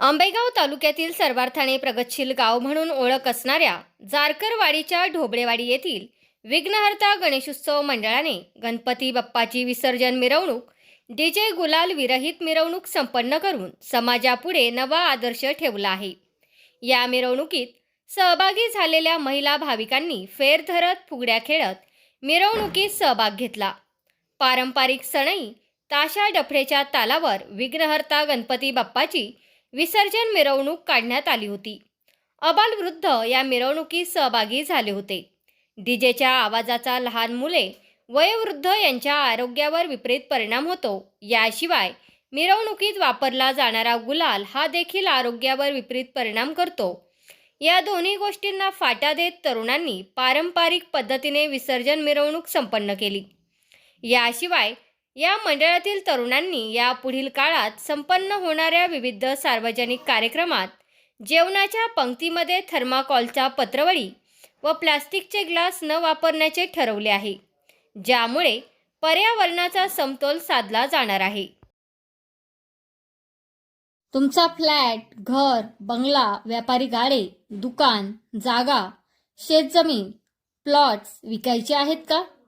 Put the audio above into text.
आंबेगाव तालुक्यातील सर्वार्थाने प्रगतशील गाव म्हणून ओळख असणाऱ्या जारकरवाडीच्या ढोबळेवाडी येथील विघ्नहर्ता गणेशोत्सव मंडळाने गणपती बाप्पाची विसर्जन मिरवणूक डीजे गुलाल विरहित मिरवणूक संपन्न करून समाजापुढे नवा आदर्श ठेवला आहे. या मिरवणुकीत सहभागी झालेल्या महिला भाविकांनी फेर धरत फुगड्या खेळत मिरवणुकीत सहभाग घेतला. पारंपरिक सणई ताशा डफळेच्या तालावर विघ्नहर्ता गणपती बाप्पाची विसर्जन मिरवणूक काढण्यात आली होती. अबालवृद्ध या मिरवणुकीत सहभागी झाले होते. डीजेच्या आवाजाचा लहान मुले वयोवृद्ध यांच्या आरोग्यावर विपरीत परिणाम होतो. याशिवाय मिरवणुकीत वापरला जाणारा गुलाल हा देखील आरोग्यावर विपरीत परिणाम करतो. या दोन्ही गोष्टींना फाटा देत तरुणांनी पारंपरिक पद्धतीने विसर्जन मिरवणूक संपन्न केली. याशिवाय या मंडळातील तरुणांनी या पुढील काळात संपन्न होणाऱ्या विविध सार्वजनिक कार्यक्रमात जेवणाच्या पंक्तीमध्ये थर्माकॉलचा पत्रवळी व प्लास्टिकचे ग्लास न वापरण्याचे ठरवले आहे ज्यामुळे पर्यावरणाचा समतोल साधला जाणार आहे. तुमचा फ्लॅट घर बंगला व्यापारी गाडे दुकान जागा शेतजमीन प्लॉट्स विकायचे आहेत का?